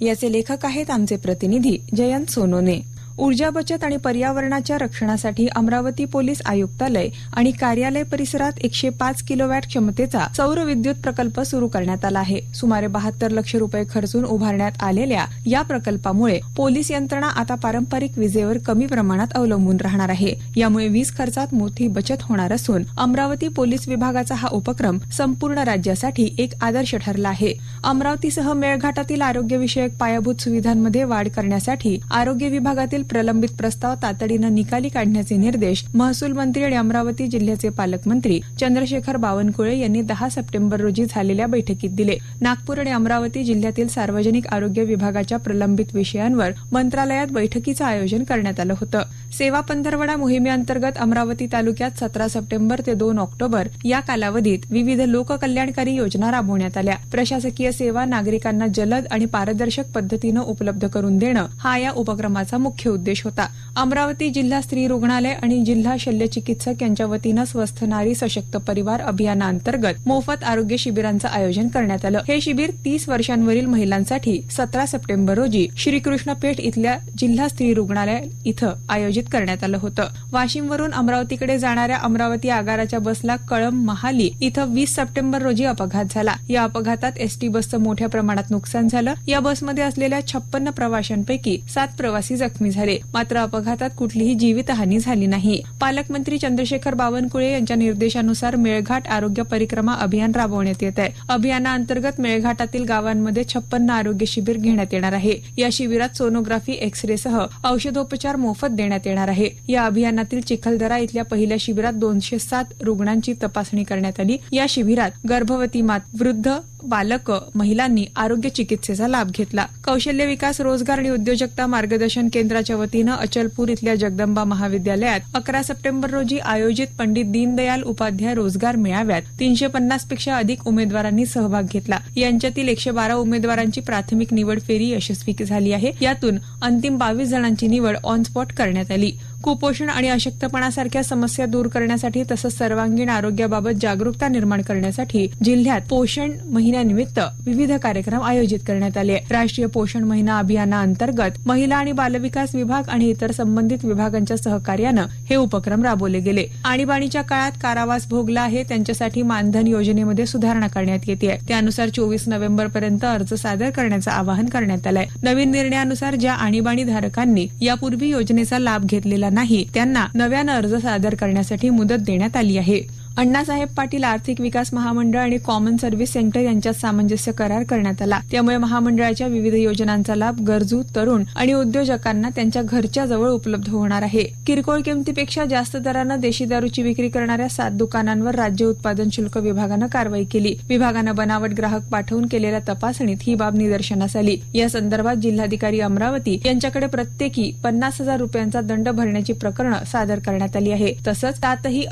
याचे लेखक आहेत आमचे प्रतिनिधी जयंत सोनोने. ऊर्जा बचत आणि पर्यावरणाच्या रक्षणासाठी अमरावती पोलीस आयुक्तालय आणि कार्यालय परिसरात एकशे पाच किलोवॅट क्षमतेचा सौर विद्युत प्रकल्प सुरू करण्यात आला आहे. सुमारे बहात्तर लक्ष रुपये खर्चून उभारण्यात आलेल्या या प्रकल्पामुळे पोलीस यंत्रणा आता पारंपरिक विजेवर कमी प्रमाणात अवलंबून राहणार आहे. यामुळे वीज खर्चात मोठी बचत होणार असून अमरावती पोलीस विभागाचा हा उपक्रम संपूर्ण राज्यासाठी एक आदर्श ठरला आहे. अमरावतीसह मेळघाटातील आरोग्यविषयक पायाभूत सुविधांमध्ये वाढ करण्यासाठी आरोग्य विभागातील प्रलंबित प्रस्ताव तातडीनं निकाली काढण्याचे निर्देश महसूल मंत्री आणि अमरावती जिल्ह्याचे पालकमंत्री चंद्रशेखर बावनकुळे यांनी दहा सप्टेंबर रोजी झालेल्या बैठकीत दिले. नागपूर आणि अमरावती जिल्ह्यातील सार्वजनिक आरोग्य विभागाच्या प्रलंबित विषयांवर मंत्रालयात बैठकीचं आयोजन करण्यात आलं होतं. सेवा पंधरवडा मोहिमेअंतर्गत अमरावती तालुक्यात सतरा सप्टेंबर ते दोन ऑक्टोबर या कालावधीत विविध लोककल्याणकारी योजना राबवण्यात आल्या. प्रशासकीय सेवा नागरिकांना जलद आणि पारदर्शक पद्धतीनं उपलब्ध करून देणं हा या उपक्रमाचा मुख्य उद्देश होता. अमरावती जिल्हा स्त्री रुग्णालय आणि जिल्हा शल्य चिकित्सक यांच्या वतीनं स्वस्थ नारी सशक्त परिवार अभियानाअंतर्गत मोफत आरोग्य शिबिरांचं आयोजन करण्यात आलं. हे शिबिर तीस वर्षांवरील महिलांसाठी सतरा सप्टेंबर रोजी श्रीकृष्ण पेठ इथल्या जिल्हा स्त्री रुग्णालय इथं आयोजित करण्यात आलं होतं. वाशिमवरून अमरावतीकडे जाणाऱ्या अमरावती आगाराच्या बसला कळंब महाली इथं वीस सप्टेंबर रोजी अपघात झाला. या अपघातात एसटी बसचं मोठ्या प्रमाणात नुकसान झालं. या बसमध्ये असलेल्या छप्पन्न प्रवाशांपैकी सात प्रवासी जखमी झाले. झाले. मात्र अपघातात कुठलीही जीवितहानी झाली नाही. पालकमंत्री चंद्रशेखर बावनकुळे यांच्या निर्देशानुसार मेळघाट आरोग्य परिक्रमा अभियान राबवण्यात येत आहे. अभियानाअंतर्गत मेळघाटातील गावांमध्ये छप्पन्न आरोग्य शिबिर घेण्यात येणार आहे. या शिबिरात सोनोग्राफी एक्स रेसह औषधोपचार मोफत देण्यात येणार आहे. या अभियानातील चिखलदरा इथल्या पहिल्या शिबिरात दोनशे सात रुग्णांची तपासणी करण्यात आली. या शिबिरात गर्भवती मात वृद्ध बालक महिलांनी आरोग्य चिकित्सेचा लाभ घेतला. कौशल्य विकास रोजगार आणि उद्योजकता मार्गदर्शन केंद्राच्या वतीनं अचलपूर इथल्या जगदंबा महाविद्यालयात अकरा सप्टेंबर रोजी आयोजित पंडित दीनदयाल उपाध्याय रोजगार मेळाव्यात तीनशे पन्नासपेक्षा अधिक उमेदवारांनी सहभाग घेतला. यांच्यातील एकशे बारा उमेदवारांची प्राथमिक निवड फेरी यशस्वी झाली आहे. यातून अंतिम बावीस जणांची निवड ऑन स्पॉट करण्यात आली. कुपोषण आणि अशक्तपणासारख्या समस्या दूर करण्यासाठी तसंच सर्वांगीण आरोग्याबाबत जागरूकता निर्माण करण्यासाठी जिल्ह्यात पोषण महिन्यानिमित्त विविध कार्यक्रम आयोजित करण्यात आले. राष्ट्रीय पोषण महिना अभियानाअंतर्गत महिला आणि बालविकास विभाग आणि इतर संबंधित विभागांच्या सहकार्यानं हे उपक्रम राबवले गेले. आणीबाणीच्या काळात कारावास भोगला आहे त्यांच्यासाठी मानधन योजनेमध्ये सुधारणा करण्यात येते त्यानुसार चोवीस नोव्हेंबर पर्यंत अर्ज सादर करण्याचं आवाहन करण्यात आलंय. नवीन निर्णयानुसार ज्या आणीबाणी धारकांनी यापूर्वी योजनेचा लाभ घेतलेला नाही त्यांना नव्यानं अर्ज सादर करण्यासाठी मुदत देण्यात आली आहे. अण्णासाहेब पाटील आर्थिक विकास महामंडळ आणि कॉमन सर्व्हिस सेंटर यांच्यात सामंजस्य करार करण्यात आला. त्यामुळे महामंडळाच्या विविध योजनांचा लाभ गरजू तरुण आणि उद्योजकांना त्यांच्या घरच्या जवळ उपलब्ध होणार आहे. किरकोळ किमतीपेक्षा जास्त दरानं देशी दारूची विक्री करणाऱ्या सात दुकानांवर राज्य उत्पादन शुल्क विभागानं कारवाई केली. विभागानं बनावट ग्राहक पाठवून केलेल्या तपासणीत ही बाब निदर्शनास आली. या संदर्भात जिल्हाधिकारी अमरावती यांच्याकडे प्रत्येकी पन्नास हजार रुपयांचा दंड भरण्याची प्रकरणं सादर करण्यात आली आहे. तसंच सातही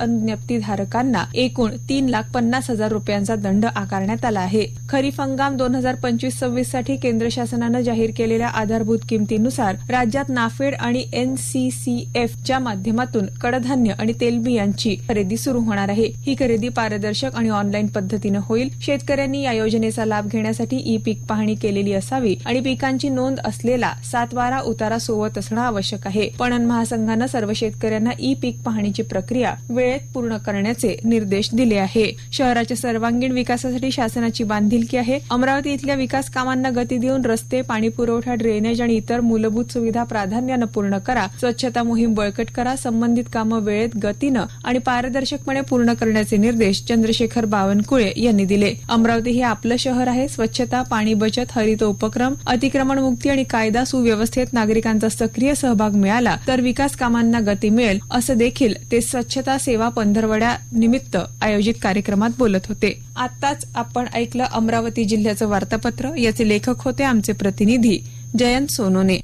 शेतकऱ्यांना एकूण तीन लाख पन्नास हजार रुपयांचा दंड आकारण्यात आला आहे. खरीप हंगाम दोन हजार पंचवीस सव्वीससाठी केंद्र शासनानं जाहीर केलेल्या आधारभूत किमतीनुसार राज्यात नाफेड आणि एनसीसीएफ च्या माध्यमातून कडधान्य आणि तेलबियांची खरेदी सुरू होणार आहे. ही खरेदी पारदर्शक आणि ऑनलाईन पद्धतीनं होईल. शेतकऱ्यांनी या योजनेचा लाभ घेण्यासाठी ई पीक पाहणी केलेली असावी आणि पिकांची नोंद असलेला सातवारा उतारा सोबत असणं आवश्यक आहे. पणन महासंघानं सर्व शेतकऱ्यांना ई पीक पाहणीची प्रक्रिया वेळेत पूर्ण करण्याचे निर्देश दिले आहे. शहराच्या सर्वांगीण विकासासाठी शासनाची बांधिलकी आहे. अमरावती इथल्या विकास कामांना गती देऊन रस्ते पाणी पुरवठा ड्रेनेज आणि इतर मूलभूत सुविधा प्राधान्यानं पूर्ण करा. स्वच्छता मोहीम बळकट करा. संबंधित कामं वेळेत गतीनं आणि पारदर्शकपणे पूर्ण करण्याचे निर्देश चंद्रशेखर बावनकुळे यांनी दिले. अमरावती हे आपलं शहर आहे. स्वच्छता पाणी बचत हरित उपक्रम अतिक्रमण मुक्ती आणि कायदा सुव्यवस्थेत नागरिकांचा सक्रिय सहभाग मिळाला तर विकास कामांना गती मिळेल असं देखील ते स्वच्छता सेवा पंधरवड्या निमित्त आयोजित कार्यक्रमात बोलत होते. आताच आपण ऐकलं अमरावती जिल्ह्याचं वार्तापत्र. याचे लेखक होते आमचे प्रतिनिधी जयंत सोनोने.